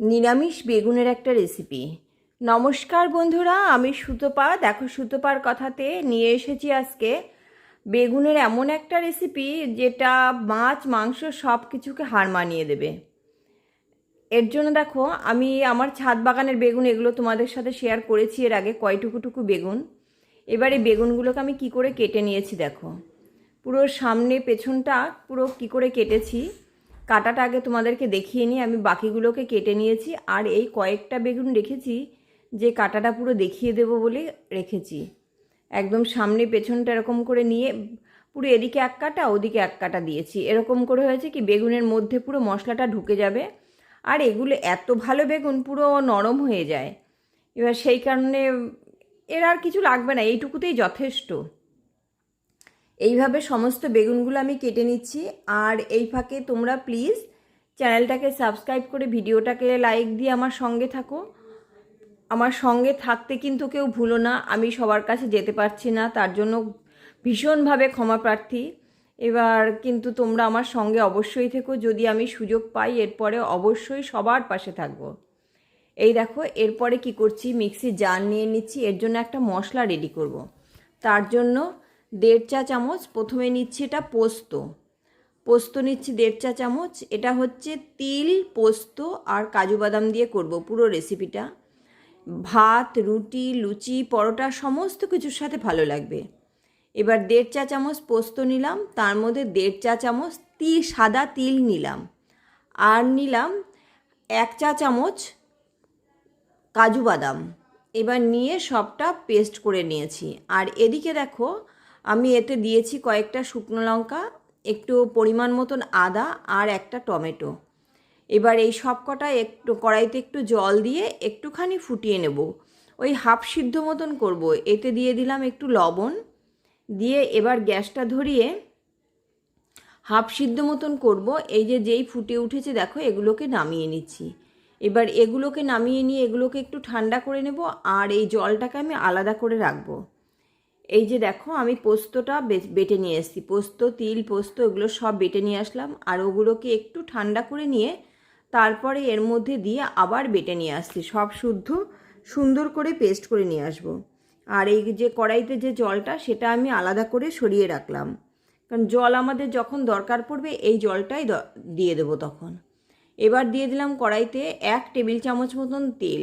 নিরামিষ বেগুনের একটা রেসিপি নমস্কার বন্ধুরা, আমি সুতপা। দেখো, সুতপার কথাতে নিয়ে এসেছি আজকে বেগুনের এমন একটা রেসিপি যেটা মাছ, মাংস সব কিছুকে হার মানিয়ে দেবে। এর জন্য দেখো, আমি আমার ছাদ বাগানের বেগুন এগুলো তোমাদের সাথে শেয়ার করেছি এর আগে, কয়টুকুটুকু বেগুন। এবারে বেগুনগুলোকে আমি কি করে কেটে নিয়েছি দেখো। পুরো সামনে পেছনটা পুরো কি করে কেটেছি কাটাটা আগে তোমাদেরকে দেখিয়ে নিই, আমি বাকিগুলোকে কেটে নিয়েছি, আর এই কয়েকটা বেগুন রেখেছি, যে কাটাটা পুরো দেখিয়ে দেবো বলে রেখেছি। একদম সামনে পেছনটা এরকম করে নিয়ে, পুরো এদিকে এক কাটা, ওদিকে এক কাটা দিয়েছি। এরকম করে হয়েছে কি, বেগুনের মধ্যে পুরো মশলাটা ঢুকে যাবে, আর এগুলো এত ভালো বেগুন, পুরো নরম হয়ে যায়। এবার সেই কারণে এর আর কিছু লাগবে না, এইটুকুতেই যথেষ্ট। এইভাবে সমস্ত বেগুনগুলো আমি কেটে নিচ্ছি। আর এই ফাঁকে তোমরা প্লিজ চ্যানেলটাকে সাবস্ক্রাইব করে ভিডিওটাকে লাইক দিয়ে আমার সঙ্গে থাকো। আমার সঙ্গে থাকতে কিন্তু কেউ ভুলো না, আমি সবার কাছে যেতে পারছি না, তার জন্য ভীষণভাবে ক্ষমা প্রার্থী। এবার কিন্তু তোমরা আমার সঙ্গে অবশ্যই থেকো, যদি আমি সুযোগ পাই এরপরে অবশ্যই সবার পাশে থাকব। এই দেখো, এরপরে কি করছি? মিক্সি জার নিয়ে নিচ্ছি, এর জন্য একটা মশলা রেডি করব। তার জন্য দেড় চা চামচ, প্রথমে নিচ্ছি এটা পোস্ত। পোস্ত নিচ্ছি দেড় চা চামচ, এটা হচ্ছে তিল, পোস্ত আর কাজু বাদাম দিয়ে করব পুরো রেসিপিটা ভাত, রুটি, লুচি, পরোটা, সমস্ত কিছুর সাথে ভালো লাগবে। এবার দেড় চা চামচ পোস্ত নিলাম, তার মধ্যে দেড় চা চামচ তিল সাদা তিল নিলাম। আর নিলাম এক চা চামচ কাজু বাদাম। এবার নিয়ে সবটা পেস্ট করে নিয়েছি। আর এদিকে দেখো আমি এতে দিয়েছি কয়েকটা শুকনো লঙ্কা, একটু পরিমাণ মতন আদা আর একটা টমেটো। এবার এই সব কটা একটু কড়াইতে একটু জল দিয়ে একটুখানি ফুটিয়ে নেব। ওই হাফ সিদ্ধ মতন করব। এতে দিয়ে দিলাম একটু লবণ। দিয়ে এবার গ্যাসটা ধরিয়ে হাফ সিদ্ধ মতন করব। এই যে যেই ফুটে উঠেছে দেখো, এগুলোকে নামিয়ে নিচ্ছি। এবার এগুলোকে নামিয়ে নিয়ে এগুলোকে একটু ঠান্ডা করে নেব আর এই জলটাকে আমি আলাদা করে রাখব। এই যে দেখো, আমি পোস্তটা বেটে নিয়ে এসেছি। পোস্ত, তিল, পোস্ত, এগুলো সব বেটে নিয়ে আসলাম। আর ওগুলোকে একটু ঠান্ডা করে নিয়ে তারপরে এর মধ্যে দিয়ে আবার বেটে নিয়ে আসছি। সব শুদ্ধ, সুন্দর করে পেস্ট করে নিয়ে আসব। আর এই যে কড়াইতে যে জলটা, সেটা আমি আলাদা করে সরিয়ে রাখলাম। কারণ জল আমাদের যখন দরকার পড়বে, এই জলটাই দিয়ে দেবো তখন। এবার দিয়ে দিলাম কড়াইতে এক টেবিল চামচ মতন তেল।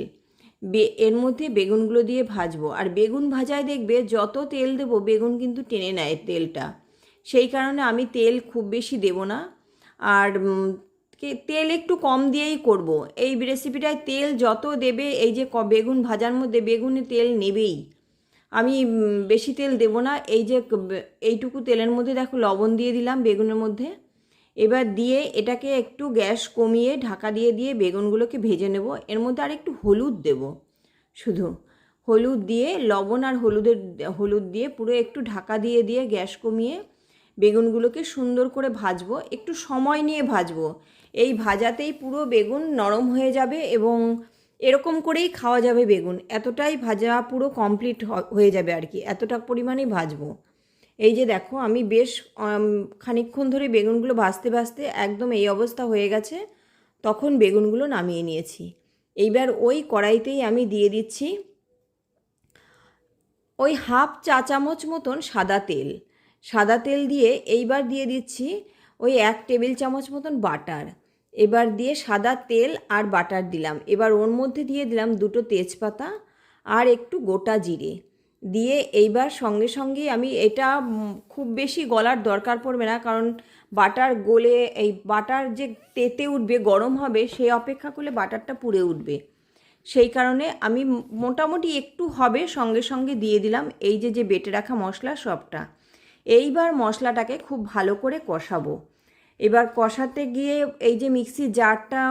বে, এর মধ্যে বেগুনগুলো দিয়ে ভাজবো। আর বেগুন ভাজায় দেখবে যত তেল দেবো, বেগুন কিন্তু টেনে নেয় তেলটা। সেই কারণে আমি তেল খুব বেশি দেব না। আর তেল একটু কম দিয়েই করব। এই রেসিপিটায় তেল যত দেবে, এই যে বেগুন ভাজার মধ্যে বেগুনে তেল নেবেই। আমি বেশি তেল দেব না। এই যে এইটুকু তেলের মধ্যে দেখো লবণ দিয়ে দিলাম বেগুনের মধ্যে। এবার দিয়ে এটাকে একটু গ্যাস কমিয়ে ঢাকা দিয়ে দিয়ে বেগুনগুলোকে ভেজে নেব। এর মধ্যে আর একটু হলুদ দেব। শুধু হলুদ দিয়ে, লবণ আর হলুদের, হলুদ দিয়ে পুরো একটু ঢাকা দিয়ে দিয়ে গ্যাস কমিয়ে বেগুনগুলোকে সুন্দর করে ভাজবো। একটু সময় নিয়ে ভাজবো। এই ভাজাতেই পুরো বেগুন নরম হয়ে যাবে এবং এরকম করেই খাওয়া যাবে বেগুন। এতটাই ভাজা পুরো কমপ্লিট হয়ে যাবে আর কি। এতটা পরিমাণেই ভাজবো। এই যে দেখো, আমি বেশ খানিক্ষণ ধরে বেগুনগুলো ভাজতে ভাজতে একদম এই অবস্থা হয়ে গেছে, তখন বেগুনগুলো নামিয়ে নিয়েছি। এইবার ওই কড়াইতেই আমি দিয়ে দিচ্ছি ওই হাফ চা চামচ মতন সাদা তেল। সাদা তেল দিয়ে এইবার দিয়ে দিচ্ছি ওই এক টেবিল চামচ মতন বাটার। এবার দিয়ে সাদা তেল আর বাটার দিলাম। এবার ওর মধ্যে দিয়ে দিলাম দুটো তেজপাতা আর একটু গোটা জিরে। দিয়ে এইবার সঙ্গে সঙ্গে আমি এটা খুব বেশি গলার দরকার পড়বে না, কারণ বাটার গলে, এই বাটার যে তেতে উঠবে, গরম হবে সেই অপেক্ষা করলে বাটারটা পুড়ে উঠবে। সেই কারণে আমি মোটামুটি একটু হবে, সঙ্গে সঙ্গে দিয়ে দিলাম এই যে যে বেটে রাখা মশলা সবটা। এইবার মশলাটাকে খুব ভালো করে কষাবো। এবার কষাতে গিয়ে এই যে মিক্সির জারটা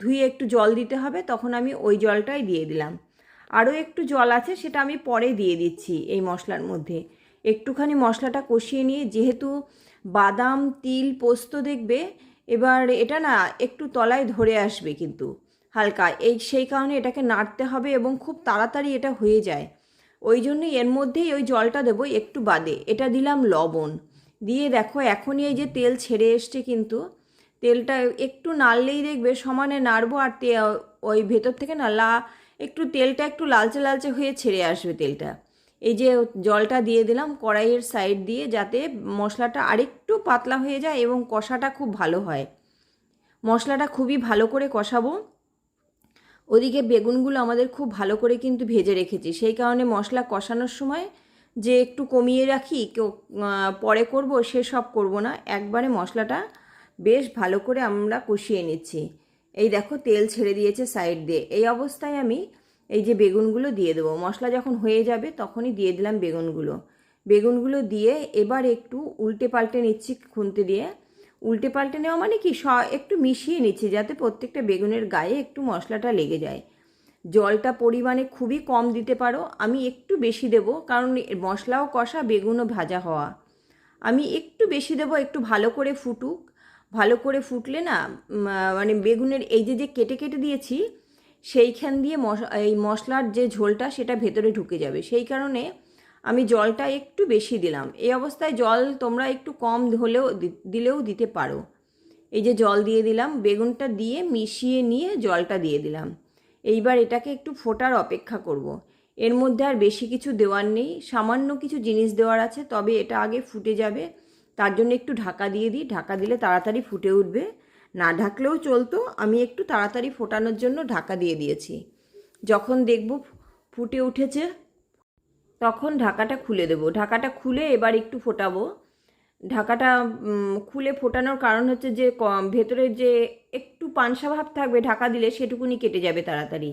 ধুয়ে একটু জল দিতে হবে, তখন আমি ওই জলটাই দিয়ে দিলাম। আরও একটু জল আছে, সেটা আমি পরে দিয়ে দিচ্ছি এই মশলার মধ্যে। একটুখানি মশলাটা কষিয়ে নিয়ে, যেহেতু বাদাম, তিল, পোস্ত দেখবে, এবার এটা না একটু তলায় ধরে আসবে কিন্তু হালকা। এই সেই কারণে এটাকে নাড়তে হবে এবং খুব তাড়াতাড়ি এটা হয়ে যায়। ওই জন্যই এর মধ্যেই ওই জলটা দেবো একটু বাদে। এটা দিলাম লবণ। দিয়ে দেখো এখনই এই যে তেল ছেড়ে এসছে কিন্তু, তেলটা একটু নাড়লেই দেখবে সমানে নাড়বো আর ওই ভেতর থেকে না লা একটু তেলটা একটু লালচে লালচে হয়ে ছেড়ে আসবে তেলটা। এই যে জলটা দিয়ে দিলাম কড়াইয়ের সাইড দিয়ে যাতে মশলাটা আরেকটু পাতলা হয়ে যায় এবং কষাটা খুব ভালো হয়। মশলাটা খুবই ভালো করে কষাবো। ওদিকে বেগুনগুলো আমাদের খুব ভালো করে কিন্তু ভেজে রেখেছি। সেই কারণে মশলা কষানোর সময় যে একটু কমিয়ে রাখি, কেউ পরে করব সেসব করব না। একবারে মশলাটা বেশ ভালো করে আমরা কষিয়ে নিচ্ছি। এই দেখো তেল ছেড়ে দিয়েছে সাইড দিয়ে। এই অবস্থায় আমি এই যে বেগুনগুলো দিয়ে দেবো। মশলা যখন হয়ে যাবে তখনই দিয়ে দিলাম বেগুনগুলো। বেগুনগুলো দিয়ে এবার একটু উল্টে পাল্টে নিচ্ছি খুন্তি দিয়ে। উল্টে পাল্টে নেওয়া মানে কি? স, একটু মিশিয়ে নিচ্ছি যাতে প্রত্যেকটা বেগুনের গায়ে একটু মশলাটা লেগে যায়। জলটা পরিমাণে খুবই কম দিতে পারো। আমি একটু বেশি দেব কারণ মশলাও কষা, বেগুনও ভাজা হওয়া। আমি একটু বেশি দেব, একটু ভালো করে ফুটুক। ভালো করে ফুটলে না মানে বেগুনের এই যে যে কেটে কেটে দিয়েছি, সেইখান দিয়ে মশ, এই মশলার যে ঝোলটা সেটা ভেতরে ঢুকে যাবে। সেই কারণে আমি জলটা একটু বেশি দিলাম। এই অবস্থায় জল তোমরা একটু কম হলেও দিলেও দিতে পারো। এই যে জল দিয়ে দিলাম, বেগুনটা দিয়ে মিশিয়ে নিয়ে জলটা দিয়ে দিলাম। এইবার এটাকে একটু ফোটার অপেক্ষা করব। এর মধ্যে আর বেশি কিছু দেওয়ার নেই। সামান্য কিছু জিনিস দেওয়ার আছে, তবে এটা আগে ফুটে যাবে। তার জন্য একটু ঢাকা দিয়ে দিই। ঢাকা দিলে তাড়াতাড়ি ফুটে উঠবে। না ঢাকলেও চলতো। আমি একটু তাড়াতাড়ি ফোটানোর জন্য ঢাকা দিয়ে দিয়েছি। যখন দেখব ফুটে উঠেছে, তখন ঢাকাটা খুলে দেবো। ঢাকাটা খুলে এবার একটু ফোটাবো। ঢাকাটা খুলে ফোটানোর কারণ হচ্ছে যে ভেতরে যে একটু পানসা ভাব থাকবে ঢাকা দিলে সেটুকুনি কেটে যাবে তাড়াতাড়ি।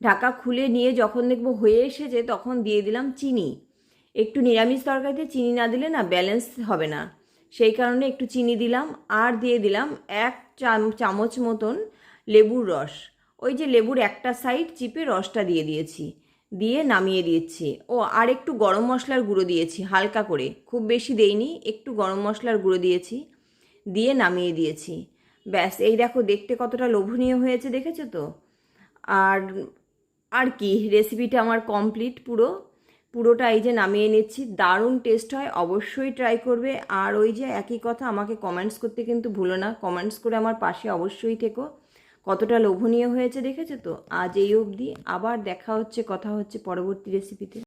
ঢাকা খুলে নিয়ে যখন দেখব হয়ে এসেছে, তখন দিয়ে দিলাম চিনি। একটু নিরামিষ তরকারিতে চিনি না দিলে না ব্যালেন্স হবে না। সেই কারণে একটু চিনি দিলাম, আর দিয়ে দিলাম এক চাম- চামচ মতন লেবুর রস। ওই যে লেবুর একটা সাইড চিপে রসটা দিয়ে দিয়েছি, দিয়ে নামিয়ে দিচ্ছি। ও, আর একটু গরম মশলার গুঁড়ো দিয়েছি, হালকা করে। খুব বেশি দেইনি, একটু গরম মশলার গুঁড়ো দিয়েছি, দিয়ে নামিয়ে দিয়েছি। ব্যাস, এই দেখো দেখতে কতটা লোভনীয় হয়েছে, দেখেছ তো? আর আর কি রেসিপিটা আমার কমপ্লিট পুরো। পুরোটা এই যে নামিয়ে নিচ্ছি। দারুণ টেস্ট হয়, অবশ্যই ট্রাই করবে। আর ওই যে একই কথা, আমাকে কমেন্টস করতে কিন্তু ভুলো না। কমেন্টস করে আমার পাশে অবশ্যই থেকো। কতটা লোভনীয় হয়েছে দেখেছ তো? আজ এই অবধি। আবার দেখা হচ্ছে, কথা হচ্ছে পরবর্তী রেসিপিতে